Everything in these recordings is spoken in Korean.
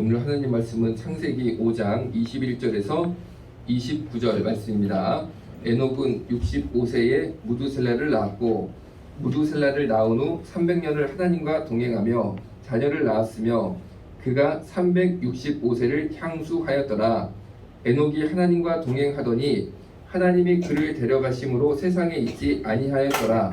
오늘 하나님 말씀은 창세기 5장 21절에서 29절 말씀입니다. 에녹은 65세에 무두셀라를 낳았고 무두셀라를 낳은 후 300년을 하나님과 동행하며 자녀를 낳았으며 그가 365세를 향수하였더라. 에녹이 하나님과 동행하더니 하나님이 그를 데려가심으로 세상에 있지 아니하였더라.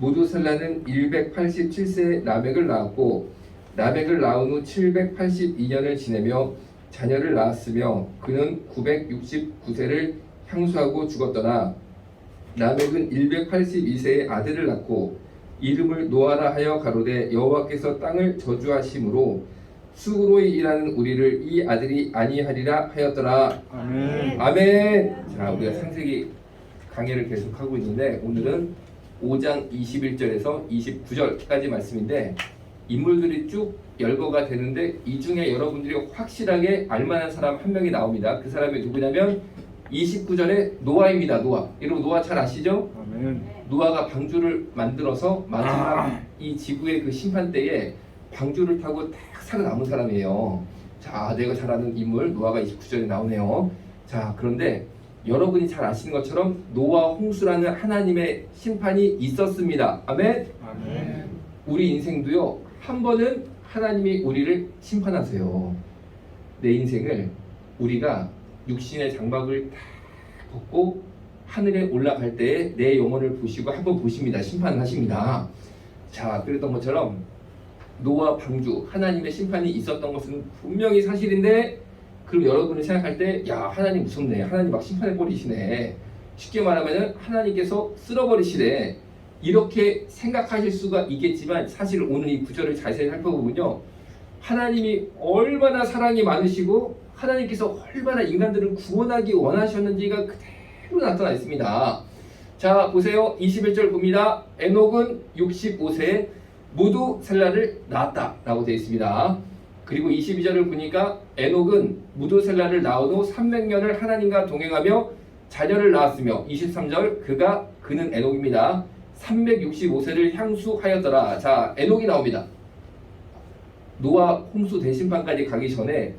무두셀라는 187세에 라멕을 낳았고 라멕을 낳은 후 782년을 지내며 자녀를 낳았으며 그는 969세를 향수하고 죽었더라. 라멕은 182세에 아들을 낳고 이름을 노아라 하여 가로되 여호와께서 땅을 저주하심으로 수고로 일하는 우리를 이 아들이 아니하리라 하였더라. 아멘. 아멘. 자, 우리가 창세기 강의를 계속하고 있는데 오늘은 5장 21절에서 29절까지 말씀인데 인물들이 쭉 열거가 되는데 이 중에 여러분들이 확실하게 알만한 사람 한 명이 나옵니다. 그 사람이 누구냐면 29절에 노아입니다. 노아. 여러분 노아 잘 아시죠? 아멘. 노아가 방주를 만들어서 마지막 이 지구의 그 심판 때에 방주를 타고 딱 살아남은 사람이에요. 자, 내가 잘 아는 인물 노아가 29절에 나오네요. 자, 그런데 여러분이 잘 아시는 것처럼 노아 홍수라는 하나님의 심판이 있었습니다. 아멘. 아멘. 우리 인생도요 한 번은 하나님이 우리를 심판하세요. 내 인생을 우리가 육신의 장막을 다 벗고 하늘에 올라갈 때에 내 영혼을 보시고 한번 보십니다. 심판하십니다. 자, 그랬던 것처럼 노아 방주 하나님의 심판이 있었던 것은 분명히 사실인데 그럼 여러분이 생각할 때 야 하나님 무섭네 하나님 막 심판해 버리시네 쉽게 말하면 하나님께서 쓸어버리시네 이렇게 생각하실 수가 있겠지만 사실 오늘 이 구절을 자세히 살펴보면요. 하나님이 얼마나 사랑이 많으시고 하나님께서 얼마나 인간들을 구원하기 원하셨는지가 그대로 나타나 있습니다. 자 보세요. 21절 봅니다. 에녹은 65세에 모두 셀라를 낳았다 라고 되어 있습니다. 그리고 22절을 보니까 에녹은 무두셀라를 낳은 후 300년을 하나님과 동행하며 자녀를 낳았으며 23절 그가 그는 에녹입니다. 365세를 향수하였더라. 자, 에녹이 나옵니다. 노아 홍수 대심판까지 가기 전에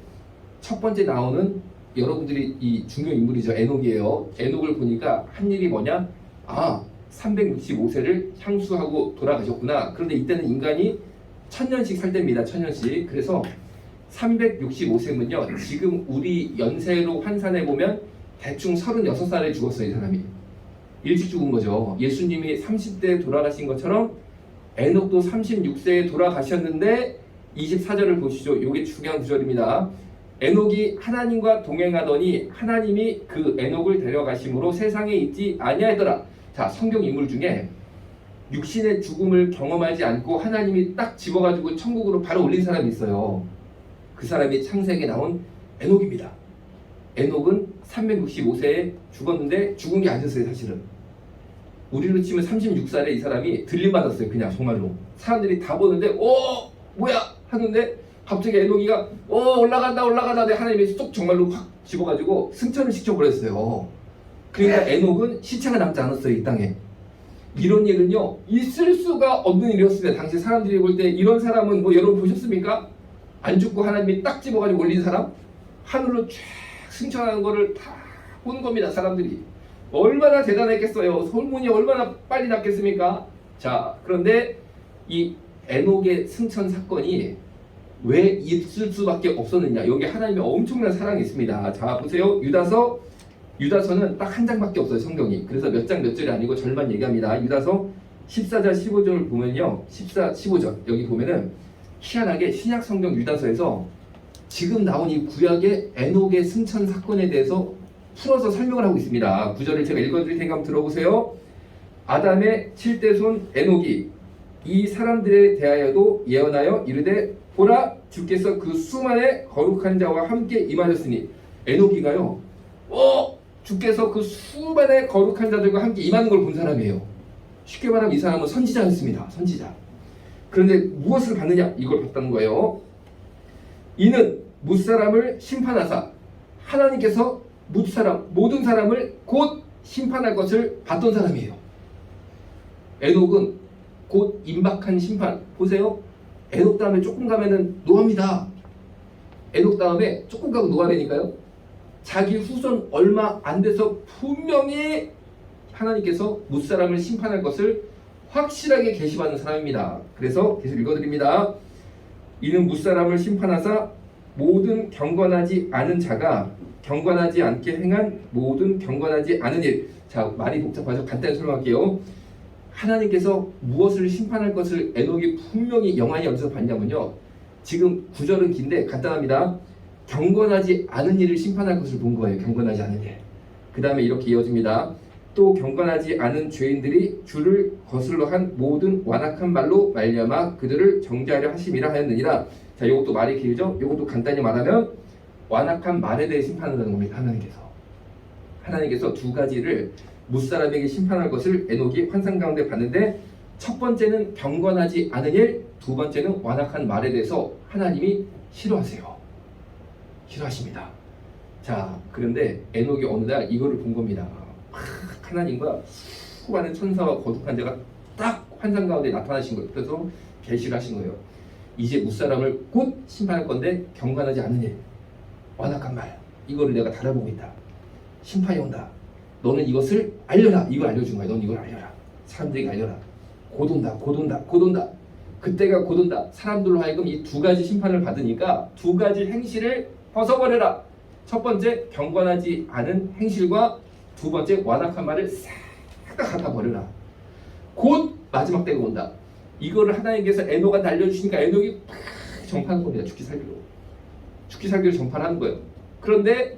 첫 번째 나오는 여러분들이 이 중요 인물이죠. 에녹이에요. 에녹을 보니까 한 일이 뭐냐? 아, 365세를 향수하고 돌아가셨구나. 그런데 이때는 인간이 천년씩 살 때입니다. 천년씩. 그래서 365세면요. 지금 우리 연세로 환산해 보면 대충 36살에 죽었어요, 이 사람이. 일찍 죽은 거죠. 예수님이 30대에 돌아가신 것처럼 에녹도 36세에 돌아가셨는데 24절을 보시죠. 이게 중요한 구절입니다. 에녹이 하나님과 동행하더니 하나님이 그 에녹을 데려가심으로 세상에 있지 아니하더라. 자, 성경 인물 중에 육신의 죽음을 경험하지 않고 하나님이 딱 집어가지고 천국으로 바로 올린 사람이 있어요. 그 사람이 창세기에 나온 에녹입니다. 에녹은 365세에 죽었는데 죽은 게 아니었어요, 사실은. 우리로 치면 36살에 이 사람이 들림 받았어요, 그냥 정말로. 사람들이 다 보는데, 오, 뭐야 하는데 갑자기 에녹이가 오 올라간다 올라간다 내 하나님이 쏙 정말로 확 집어가지고 승천을 시켜버렸어요. 그러니까 에녹은 시체가 남지 않았어요, 이 땅에. 이런 일은요 있을 수가 없는 일이었습니다. 당시 사람들이 볼 때 이런 사람은 뭐 여러분 보셨습니까? 안 죽고 하나님이 딱 집어가지고 올린 사람 하늘로 쫙 승천하는 거를 다 본 겁니다. 사람들이 얼마나 대단했겠어요. 솔문이 얼마나 빨리 났겠습니까? 자 그런데 이 에녹의 승천 사건이 왜 있을 수밖에 없었느냐? 여기 하나님의 엄청난 사랑이 있습니다. 자 보세요. 유다서 유다서는 딱 한 장밖에 없어요 성경이 그래서 몇 장 몇 절이 아니고 절만 얘기합니다 유다서 14절 15절을 보면요 14, 15절 여기 보면은 희한하게 신약 성경 유다서에서 지금 나온 이 구약의 에녹의 승천 사건에 대해서 풀어서 설명을 하고 있습니다 구절을 제가 읽어드릴 테니까 한번 들어보세요 아담의 7대 손 에녹이 이 사람들에 대하여도 예언하여 이르되 보라 주께서 그 수만의 거룩한 자와 함께 임하셨으니 에녹이가요 어 주께서 그 수많은 거룩한 자들과 함께 임하는 걸 본 사람이에요. 쉽게 말하면 이 사람은 선지자였습니다. 선지자. 그런데 무엇을 받느냐? 이걸 봤다는 거예요. 이는 무사람을 심판하사 하나님께서 무사람 모든 사람을 곧 심판할 것을 봤던 사람이에요. 에녹은 곧 임박한 심판. 보세요. 에녹 다음에 조금 가면은 노아입니다. 에녹 다음에 조금 가고 노아래니까요. 자기 후손 얼마 안 돼서 분명히 하나님께서 무사람을 심판할 것을 확실하게 계시받는 사람입니다. 그래서 계속 읽어드립니다. 이는 무사람을 심판하사 모든 경건하지 않은 자가 경건하지 않게 행한 모든 경건하지 않은 일. 자 말이 복잡하죠. 간단히 설명할게요. 하나님께서 무엇을 심판할 것을 에녹이 분명히 영안이 어디서 봤냐면요. 지금 구절은 긴데 간단합니다. 경건하지 않은 일을 심판할 것을 본 거예요. 경건하지 않은 일. 그 다음에 이렇게 이어집니다. 또 경건하지 않은 죄인들이 주를 거슬러 한 모든 완악한 말로 말려마 그들을 정죄하려 하심이라 하였느니라. 자, 이것도 말이 길죠? 이것도 간단히 말하면 완악한 말에 대해 심판한다는 겁니다. 하나님께서. 하나님께서 두 가지를 무사람에게 심판할 것을 에녹이 환상 가운데 봤는데 첫 번째는 경건하지 않은 일, 두 번째는 완악한 말에 대해서 하나님이 싫어하세요. 싫어하십니다. 자, 그런데 에녹이 어느 날 이거를 본 겁니다. 막 하나님과 수많은 천사와 거룩한 자가 딱 환상 가운데 나타나신 거예요. 그래서 계시를 하신 거예요. 이제 무사람을 곧 심판할 건데 경건하지 않은 일, 완악한 말, 이거를 내가 달아보고 있다. 심판이 온다. 너는 이것을 알려라. 이걸 알려준 거야. 넌 이걸 알려라. 사람들에게 알려라. 곧 온다. 곧 온다. 곧 온다. 그때가 곧 온다. 사람들로 하여금 이 두 가지 심판을 받으니까 두 가지 행실을 벗어버려라. 첫 번째 경건하지 않은 행실과 두 번째 완악한 말을 싹 다 갖다 버려라. 곧 마지막 때가 온다. 이거를 하나님께서 에녹한테 알려주시니까 에녹이 팍 정파하는 겁니다. 죽기 살기로. 죽기 살기로 정파하는 거예요. 그런데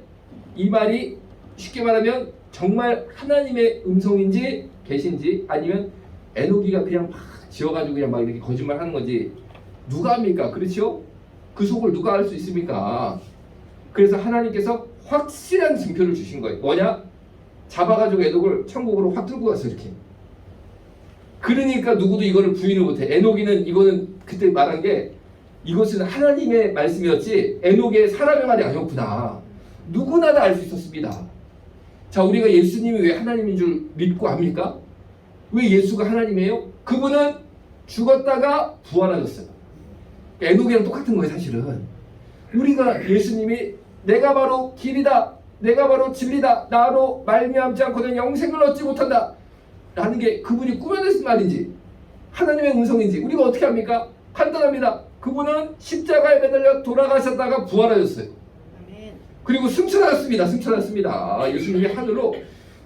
이 말이 쉽게 말하면 정말 하나님의 음성인지 계신지 아니면 에녹이가 그냥 막 지어가지고 그냥 막 이렇게 거짓말 하는 건지 누가 합니까? 그렇죠? 그 속을 누가 알 수 있습니까? 그래서 하나님께서 확실한 증표를 주신 거예요. 뭐냐? 잡아가지고 에녹을 천국으로 확 들고 갔어 이렇게. 그러니까 누구도 이거를 부인을 못해. 에녹이는 이거는 그때 말한 게 이것은 하나님의 말씀이었지 에녹의 사람의 말이 아니었구나. 누구나 다 알 수 있었습니다. 자, 우리가 예수님이 왜 하나님인 줄 믿고 압니까? 왜 예수가 하나님이에요? 그분은 죽었다가 부활하셨어요. 에녹이랑 똑같은 거예요, 사실은. 우리가 예수님이 내가 바로 길이다. 내가 바로 진리다. 나로 말미암지 않고는 영생을 얻지 못한다. 라는 게 그분이 꾸며냈은 말인지 하나님의 음성인지 우리가 어떻게 합니까? 간단합니다. 그분은 십자가에 매달려 돌아가셨다가 부활하셨어요. 그리고 승천하였습니다. 승천하였습니다. 예수님이 하늘로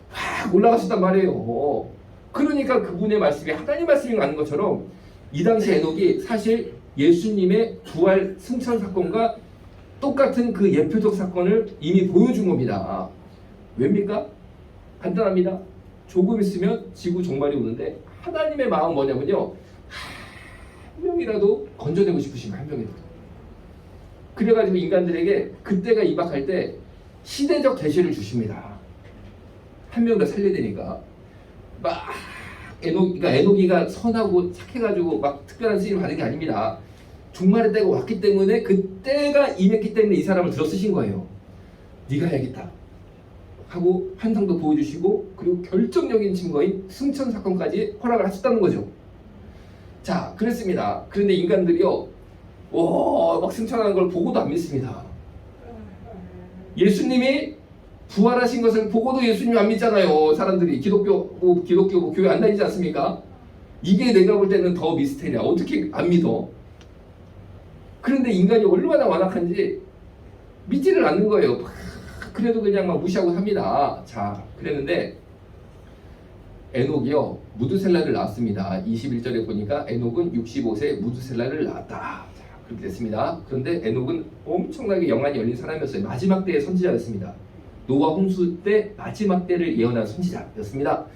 확 올라가셨단 말이에요. 그러니까 그분의 말씀이 하나님 말씀이 맞는 것처럼 이 당시 에녹이 사실 예수님의 부활 승천 사건과 똑같은 그 예표적 사건을 이미 보여준 겁니다. 왜입니까? 간단합니다. 조금 있으면 지구 종말이 오는데 하나님의 마음 뭐냐면요. 한 명이라도 건져내고 싶으신 거예요. 한 명이라도. 그래가지고 인간들에게 그때가 임박할 때 시대적 계시를 주십니다. 한 명을 살려야 되니까 막 에녹, 그러니까 에녹이가 선하고 착해가지고 막 특별한 쓰임을 받은 게 아닙니다. 종말의 때가 왔기 때문에 그때가 임했기 때문에 이 사람을 들어 쓰신 거예요. 네가 해야겠다. 하고 환상도 보여주시고 그리고 결정적인 증거인 승천 사건까지 허락을 하셨다는 거죠. 자, 그랬습니다. 그런데 인간들이요, 와, 막 승천하는 걸 보고도 안 믿습니다. 예수님이 부활하신 것을 보고도 예수님이 안 믿잖아요. 사람들이 기독교 뭐 기독교 뭐 교회 안 다니지 않습니까? 이게 내가 볼 때는 더 미스테리야. 어떻게 안 믿어? 그런데 인간이 얼마나 완악한지 믿지를 않는 거예요. 막 그래도 그냥 막 무시하고 삽니다. 자, 그랬는데 에녹이요 무드셀라를 낳았습니다. 21절에 보니까 에녹은 65세 무드셀라를 낳았다. 자, 그렇게 됐습니다. 그런데 에녹은 엄청나게 영안이 열린 사람이었어요. 마지막 때의 선지자였습니다. 노아 홍수 때 마지막 때를 예언한 선지자였습니다.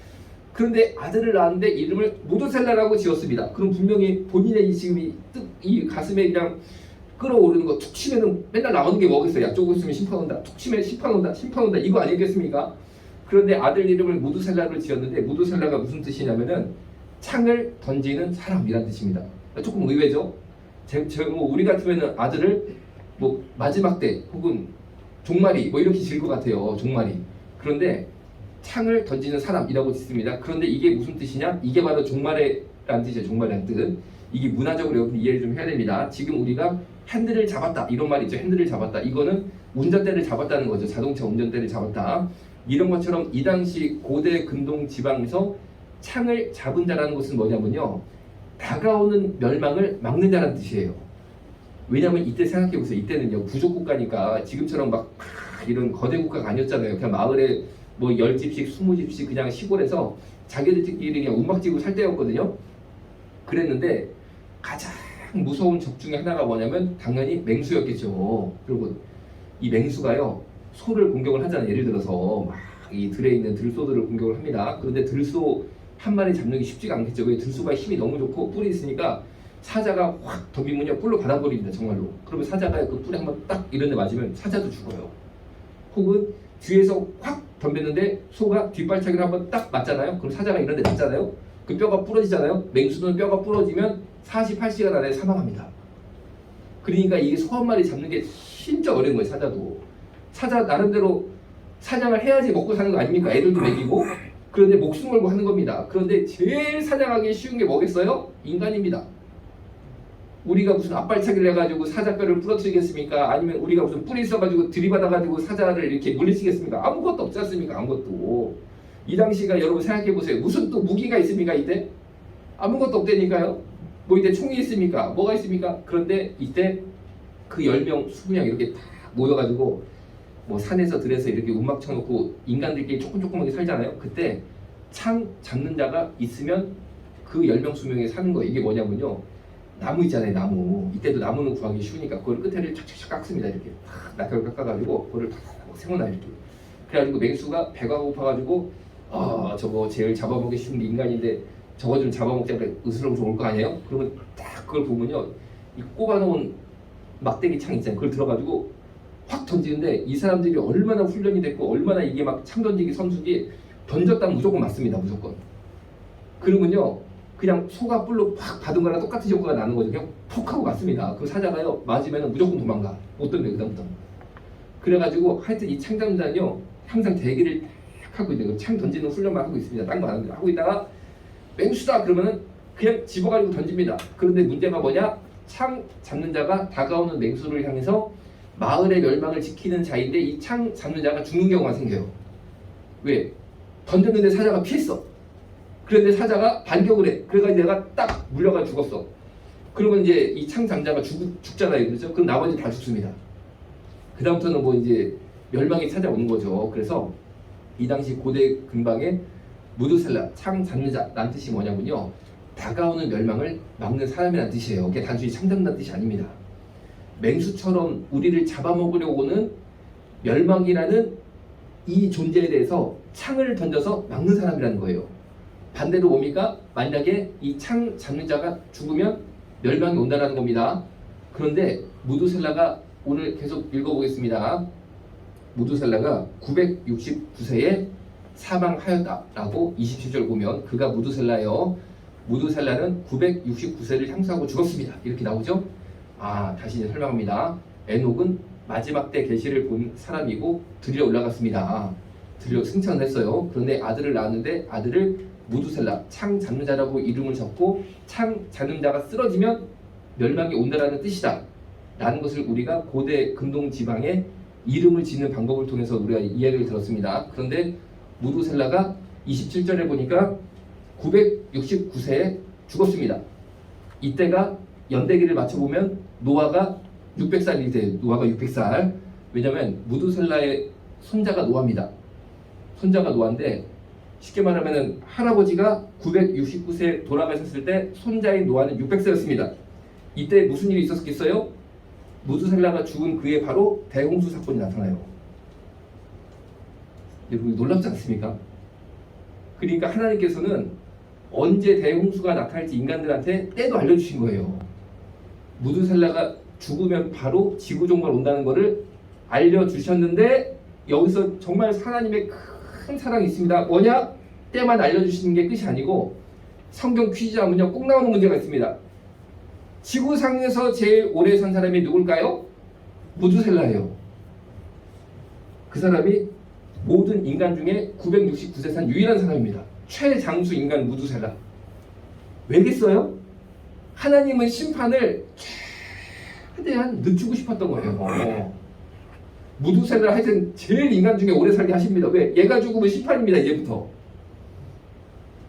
그런데 아들을 낳았는데 이름을 무드셀라라고 지었습니다. 그럼 분명히 본인의 이 지금 이, 가슴에 그냥 끌어오르는 거 툭 치면은 맨날 나오는 게 뭐겠어요? 약조고 있으면 심판 온다. 툭 치면 심판 온다. 심판 온다. 이거 아니겠습니까? 그런데 아들 이름을 무드셀라를 지었는데 무드셀라가 무슨 뜻이냐면은 창을 던지는 사람이란 뜻입니다. 조금 의외죠? 제, 제, 뭐 우리 같으면은 아들을 뭐 마지막 때 혹은 종말이 뭐 이렇게 지을 것 같아요. 종말이. 그런데 창을 던지는 사람이라고 짓습니다. 그런데 이게 무슨 뜻이냐? 이게 바로 종말이라는 뜻이에요. 종말이라는 뜻. 이게 문화적으로 여러분 이해를 좀 해야 됩니다. 지금 우리가 핸들을 잡았다 이런 말이 있죠. 핸들을 잡았다. 이거는 운전대를 잡았다는 거죠. 자동차 운전대를 잡았다. 이런 것처럼 이 당시 고대 근동 지방에서 창을 잡은 자라는 것은 뭐냐면요. 다가오는 멸망을 막는 자라는 뜻이에요. 왜냐하면 이때 생각해 보세요. 이때는요 부족 국가니까 지금처럼 막 이런 거대 국가가 아니었잖아요. 그냥 마을에 뭐열 집씩 스무 집씩 그냥 시골에서 자기들끼리 그냥 움막지고 살 때였거든요. 그랬는데 가장 무서운 적 중에 하나가 뭐냐면 당연히 맹수였겠죠. 그리고 이 맹수가요 소를 공격을 하잖아요. 예를 들어서 막 이 들에 있는 들소들을 공격을 합니다. 그런데 들소 한 마리 잡는 게 쉽지가 않겠죠. 왜 들소가 힘이 너무 좋고 뿔이 있으니까 사자가 확 덤비면요 뿔로 받아버립니다 정말로. 그러면 사자가 그 뿔에 한번 딱 이런 데 맞으면 사자도 죽어요. 혹은 뒤에서 확 덤볐는데 소가 뒷발차기를 한번 딱 맞잖아요. 그럼 사자가 이런 데 맞잖아요. 그 뼈가 부러지잖아요. 맹수는 뼈가 부러지면 48시간 안에 사망합니다. 그러니까 이게 소 한 마리 잡는 게 진짜 어려운 거예요, 사자도. 사자 나름대로 사냥을 해야지 먹고 사는 거 아닙니까? 애들도 먹이고. 그런데 목숨 걸고 하는 겁니다. 그런데 제일 사냥하기 쉬운 게 뭐겠어요? 인간입니다. 우리가 무슨 앞발차기를 해가지고 사자뼈를 부러뜨리겠습니까? 아니면 우리가 무슨 뿔이 있어가지고 들이받아가지고 사자를 이렇게 물리치겠습니까? 아무것도 없지 않습니까? 아무것도. 이 당시가 여러분 생각해 보세요. 무슨 또 무기가 있습니까? 이때 아무것도 없다니까요. 뭐 이때 총이 있습니까? 뭐가 있습니까? 그런데 이때 그 10명, 20명 이렇게 다 모여가지고 뭐 산에서 들에서 이렇게 움막 쳐놓고 인간들끼리 조금 조금하게 살잖아요. 그때 창 잡는 자가 있으면 그 10명, 20명이 사는 거예요. 이게 뭐냐면요. 나무 있잖아요, 나무. 이때도 나무는 구하기 쉬우니까 그걸 끝에를 착착착 깎습니다. 이렇게 탁 낙하를 깎아가지고 그거를 탁탁 세워놔 이렇게. 그래가지고 맹수가 배가 고파가지고 아 저거 제일 잡아먹기 쉬운 게 인간인데 저거 좀 잡아먹자니까 으스러져서 올거 아니에요? 그러면 딱 그걸 보면요 이 꼽아놓은 막대기 창 있잖아요 그걸 들어가지고 확 던지는데 이 사람들이 얼마나 훈련이 됐고 얼마나 이게 막 창 던지기 선수지 던졌다면 무조건 맞습니다 무조건 그러면요 그냥 소가 뿔로 팍 받은 거랑 똑같은 효과가 나는 거죠 그냥 푹 하고 맞습니다 그 사자가요 맞으면 무조건 도망가 못 던져 그다음부터 그래가지고 하여튼 이 창장자는요 항상 대기를 탁 하고 있는 거예요. 창 던지는 훈련만 하고 있습니다. 딴 거 안 하고 하고 있다가 맹수다 그러면은 그냥 집어가지고 던집니다. 그런데 문제가 뭐냐? 창 잡는 자가 다가오는 맹수를 향해서 마을의 멸망을 지키는 자인데 이 창 잡는 자가 죽는 경우가 생겨요. 왜? 던졌는데 사자가 피했어. 그런데 사자가 반격을 해. 그래가지고 내가 딱 물려가 죽었어. 그러면 이제 이창 잡자가 죽, 죽잖아요. 그렇죠? 그럼 나머지 다 죽습니다. 그 다음부터는 뭐 이제 멸망이 찾아오는 거죠. 그래서 이 당시 고대 근방에 무드셀라 창 잡는 자라는 뜻이 뭐냐면요. 다가오는 멸망을 막는 사람이라는 뜻이에요. 그게 단순히 창 잡는 뜻이 아닙니다. 맹수처럼 우리를 잡아먹으려고 오는 멸망이라는 이 존재에 대해서 창을 던져서 막는 사람이라는 거예요. 반대로 뭡니까? 만약에 이 창 잡는 자가 죽으면 멸망이 온다는 겁니다. 그런데 무드셀라가 오늘 계속 읽어보겠습니다. 무두셀라가 969세에 사망하였다라고 27절 보면 그가 무두셀라요. 무두셀라는 969세를 향수하고 죽었습니다. 이렇게 나오죠? 아 다시 이제 설명합니다. 에녹은 마지막 때 계시를 본 사람이고 들려 올라갔습니다. 들려 승천을 했어요. 그런데 아들을 낳았는데 아들을 무두셀라 창 잡는 자라고 이름을 적고 창 잡는 자가 쓰러지면 멸망이 온다라는 뜻이다. 라는 것을 우리가 고대 근동 지방에 이름을 짓는 방법을 통해서 우리가 이야기를 들었습니다. 그런데 무두셀라가 27절에 보니까 969세에 죽었습니다. 이때가 연대기를 맞춰보면 노아가 600살이 돼. 노아가 600살. 왜냐면 무두셀라의 손자가 노아입니다. 손자가 노아인데 쉽게 말하면 할아버지가 969세 돌아가셨을 때 손자인 노아는 600세였습니다. 이때 무슨 일이 있었겠어요? 무드셀라가 죽은 그해 바로 대홍수 사건이 나타나요. 여러분 놀랍지 않습니까? 그러니까 하나님께서는 언제 대홍수가 나타날지 인간들한테 때도 알려주신 거예요. 무드셀라가 죽으면 바로 지구 종말 온다는 것을 알려주셨는데 여기서 정말 하나님의 큰 사랑이 있습니다. 뭐냐? 때만 알려주시는 게 끝이 아니고 성경 퀴즈 하면요 꼭 나오는 문제가 있습니다. 지구상에서 제일 오래 산 사람이 누굴까요? 무두셀라예요. 그 사람이 모든 인간 중에 969세 산 유일한 사람입니다. 최장수 인간 무두셀라. 왜겠어요? 하나님은 심판을 최대한 늦추고 싶었던 거예요. 무두세를 하여튼 제일 인간 중에 오래 살게 하십니다. 왜? 얘가 죽으면 심판입니다. 이제부터.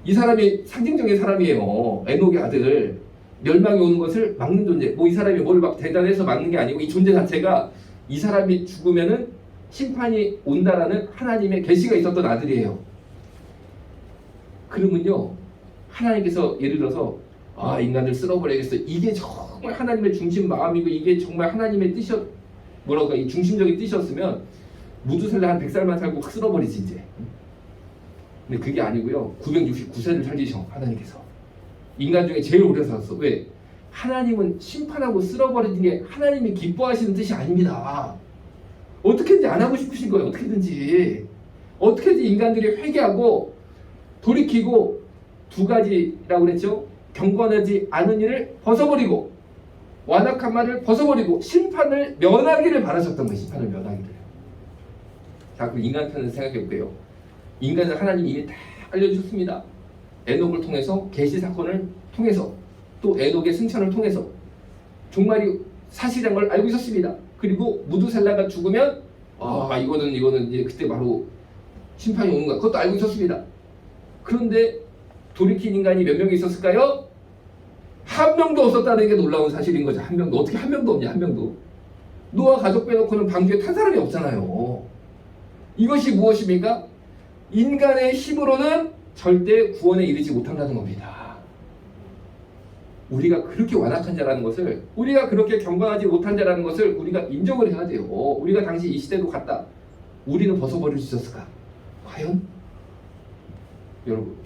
이 사람이 상징적인 사람이에요. 에녹의 아들. 멸망이 오는 것을 막는 존재. 뭐 이 사람이 뭘 막 대단해서 막는 게 아니고 이 존재 자체가 이 사람이 죽으면은 심판이 온다라는 하나님의 계시가 있었던 아들이에요. 그러면요. 하나님께서 예를 들어서 아 인간을 쓸어버려야겠어. 이게 정말 하나님의 중심 마음이고 이게 정말 하나님의 뜻이었 뭐랄까 이 중심적인 뜻이었으면 무두살래 한 100살만 살고 확 쓸어버리지 이제. 근데 그게 아니고요. 969세를 살리셔 하나님께서. 인간 중에 제일 오래 살았어. 왜? 하나님은 심판하고 쓸어버리는 게 하나님이 기뻐하시는 뜻이 아닙니다. 어떻게든지 안 하고 싶으신 거예요. 어떻게든지. 어떻게든지 인간들이 회개하고 돌이키고 두 가지라고 그랬죠. 경건하지 않은 일을 벗어버리고 완악한 말을 벗어버리고 심판을 면하기를 바라셨던 거예요. 심판을 면하기를. 자, 그럼 인간 편을 생각해 볼게요. 인간은 하나님이 이미 다 알려주셨습니다. 에녹을 통해서 계시 사건을 통해서 또 에녹의 승천을 통해서 종말이 사실인 걸 알고 있었습니다. 그리고 무두셀라가 죽으면 아 이거는 이거는 이제 그때 바로 심판이 오는 거야. 그것도 알고 있었습니다. 그런데 돌이킨 인간이 몇 명이 있었을까요? 한 명도 없었다는 게 놀라운 사실인 거죠. 한 명도 어떻게 한 명도 없냐 한 명도. 노아 가족 빼놓고는 방주에 탄 사람이 없잖아요. 이것이 무엇입니까? 인간의 힘으로는 절대 구원에 이르지 못한다는 겁니다. 우리가 그렇게 완악한 자라는 것을 우리가 그렇게 경건하지 못한 자라는 것을 우리가 인정을 해야 돼요. 우리가 당시 이 시대로 갔다. 우리는 벗어버릴 수 있었을까? 과연? 여러분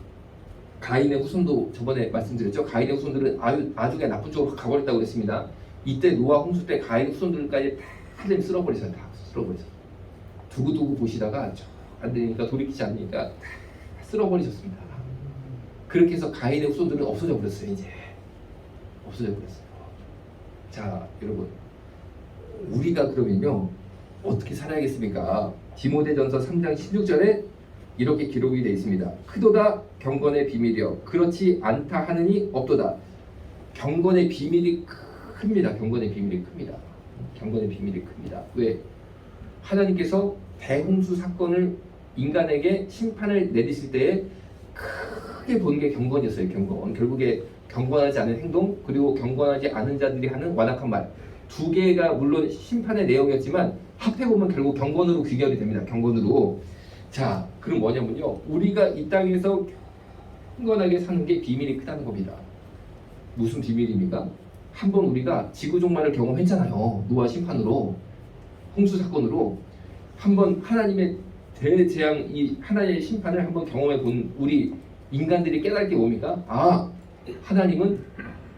가인의 후손도 저번에 말씀드렸죠. 가인의 후손들은 아주 아주 그냥 나쁜 쪽으로 가버렸다고 그랬습니다. 이때 노아 홍수 때 가인 후손들까지 다 하나님 쓸어버리셨다. 다 쓸어버리셨어. 두고두고 보시다가 안 되니까 돌이키지 않으니까 다 쓸어버리셨습니다. 그렇게 해서 가인의 후손들은 없어져 버렸어요. 이제 없어져 버렸어요. 자, 여러분 우리가 그러면요 어떻게 살아야겠습니까? 디모데전서 3장 16절에 이렇게 기록이 되어 있습니다. 크도다 경건의 비밀이여 그렇지 않다 하느니 없도다. 경건의 비밀이 큽니다. 경건의 비밀이 큽니다. 경건의 비밀이 큽니다. 왜? 하나님께서 대홍수 사건을 인간에게 심판을 내리실 때에 크게 본 게 경건이었어요. 경건. 결국에 경건하지 않은 행동 그리고 경건하지 않은 자들이 하는 완악한 말 두 개가 물론 심판의 내용이었지만 합해 보면 결국 경건으로 귀결이 됩니다. 경건으로. 자, 그럼 뭐냐면요. 우리가 이 땅에서 경건하게 사는 게 비밀이 크다는 겁니다. 무슨 비밀입니까? 한번 우리가 지구 종말을 경험했잖아요. 노아 심판으로 홍수 사건으로 한번 하나님의 대재앙 이 하나님의 심판을 한번 경험해 본 우리 인간들이 깨달을 게 뭡니까? 아 하나님은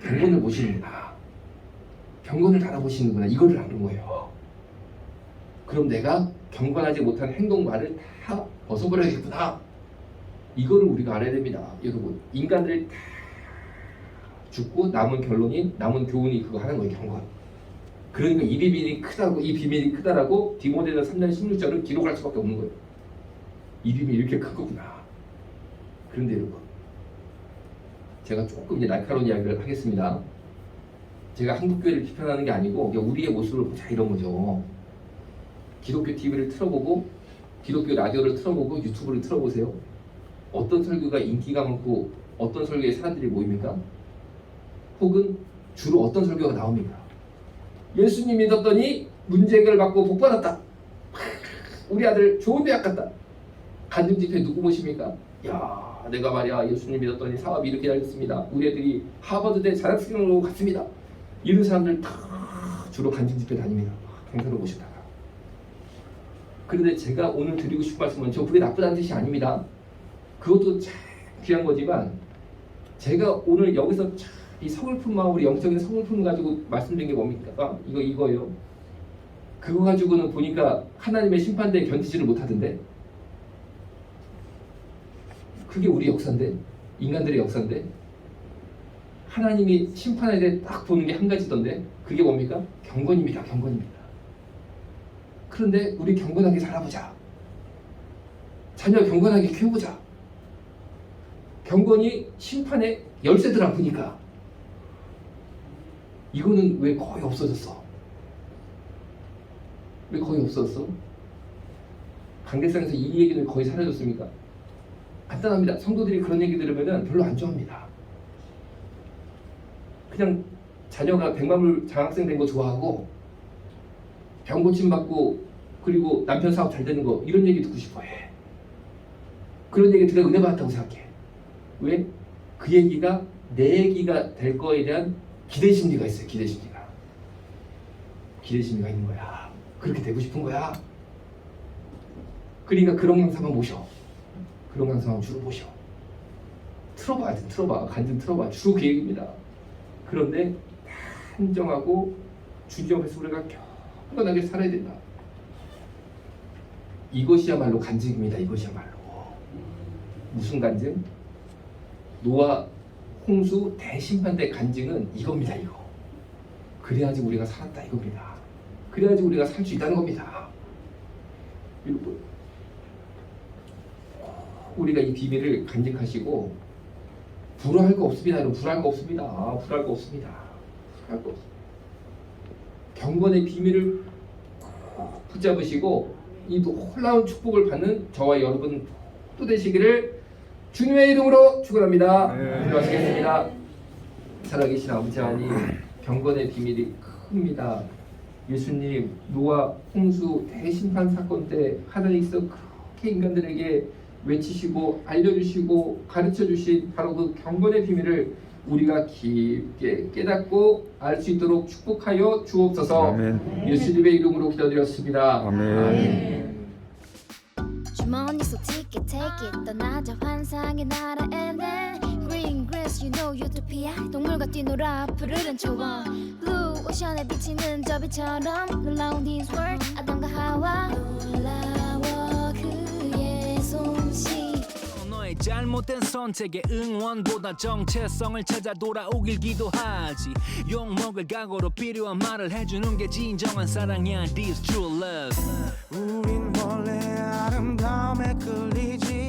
경건을 보시는구나. 경건을 알아보시는구나. 이거를 아는 거예요. 그럼 내가 경건하지 못한 행동 말을 다 벗어버려야겠구나. 이거를 우리가 알아야 됩니다. 여러분 인간들이 다 죽고 남은 결론이 남은 교훈이 그거 하는 거예요. 경건. 그러니까 이 비밀이 크다고 이 비밀이 크다라고 디모데서 3년 16절을 기록할 수밖에 없는 거예요. 이 비밀이 이렇게 큰 거구나. 그런데 여러분 제가 조금 이제 날카로운 이야기를 하겠습니다. 제가 한국교회를 비판하는 게 아니고 우리의 모습을 보자 이런 거죠. 기독교 TV를 틀어보고 기독교 라디오를 틀어보고 유튜브를 틀어보세요. 어떤 설교가 인기가 많고 어떤 설교에 사람들이 모입니까? 혹은 주로 어떤 설교가 나옵니까? 예수님 믿었더니 문제 해결 받고 복 받았다. 우리 아들 좋은 대학 갔다. 간증 집회 누구 모십니까? 야, 내가 말이야 예수님 믿었더니 사업이 이렇게 잘 됐습니다. 우리 애들이 하버드대 자격증으로 갔습니다. 이런 사람들 다 주로 간증 집회 다닙니다. 강사로 모시다가. 그런데 제가 오늘 드리고 싶은 말씀은 저 그게 나쁘다는 뜻이 아닙니다. 그것도 참 귀한 거지만 제가 오늘 여기서 참이 마음 우리 영적인 서글픔 가지고 말씀드린 게 뭡니까? 이거 이거예요. 그거 가지고는 보니까 하나님의 심판대에 견디지를 못하던데 그게 우리 역사인데 인간들의 역사인데 하나님이 심판에 대해 딱 보는 게 한 가지던데 그게 뭡니까? 경건입니다. 경건입니다. 그런데 우리 경건하게 살아보자. 자녀 경건하게 키워보자. 경건이 심판의 열쇠더라 보니까 이거는 왜 거의 없어졌어? 왜 거의 없었어? 관계성에서 이 얘기는 거의 사라졌습니까? 간단합니다. 성도들이 그런 얘기 들으면 별로 안 좋아합니다. 그냥 자녀가 백만불 장학생 된 거 좋아하고 병 고침 받고 그리고 남편 사업 잘 되는 거 이런 얘기 듣고 싶어해. 그런 얘기 들어 은혜 받았다고 생각해. 왜? 그 얘기가 내 얘기가 될 거에 대한 기대 심리가 있어요. 기대 심리가. 기대 심리가 있는 거야. 그렇게 되고 싶은 거야. 그러니까 그런 강사만 모셔. 그런 강사만 주로 모셔. 틀어봐, 하여튼 틀어봐. 간증 틀어봐. 주로 그 얘기입니다. 그런데 한정하고 주정해서 우리가 경건하게 살아야 된다. 이것이야말로 간증입니다. 이것이야말로. 무슨 간증? 노아 홍수 대심판대 간증은 이겁니다. 이거. 그래야지 우리가 살았다 이겁니다. 그래야지 우리가 살 수 있다는 겁니다. 여러분, 우리가 이 비밀을 간직하시고 불화할 거 없습니다. 여러분 불화할 거 없습니다. 아, 불화할 거 없습니다. 불화할 거 없습니다. 경건의 비밀을 꼭 붙잡으시고 이 놀라운 축복을 받는 저와 여러분 또 되시기를 주님의 이름으로 축원합니다. 네. 기도하시겠습니다. 살아계신 아버지 하나님 경건의 비밀이 큽니다. 예수님 노아 홍수 대심판 사건 때 하나님께서 그렇게 인간들에게 외치시고 알려주시고 가르쳐주신 바로 그 경건의 비밀을 우리가 깊게 깨닫고 알 수 있도록 축복하여 주옵소서. 아멘. 예수님의 이름으로 기도드렸습니다. 아멘. 주머니 속 ticket take it 떠나자 환상의 나라 and then green grass you know utopia 동물과 뛰놀아 푸르른 초원 blue 오션에 비치는 저 빛처럼 놀라운 this world 아담과 하와 놀라 너의 잘못된 선택에 응원보다 정체성을 찾아 돌아오길 기도하지. 욕먹을 각오로 필요한 말을 해주는 게 진정한 사랑이야 This true love. 우린 원래 아름다움에 끌리지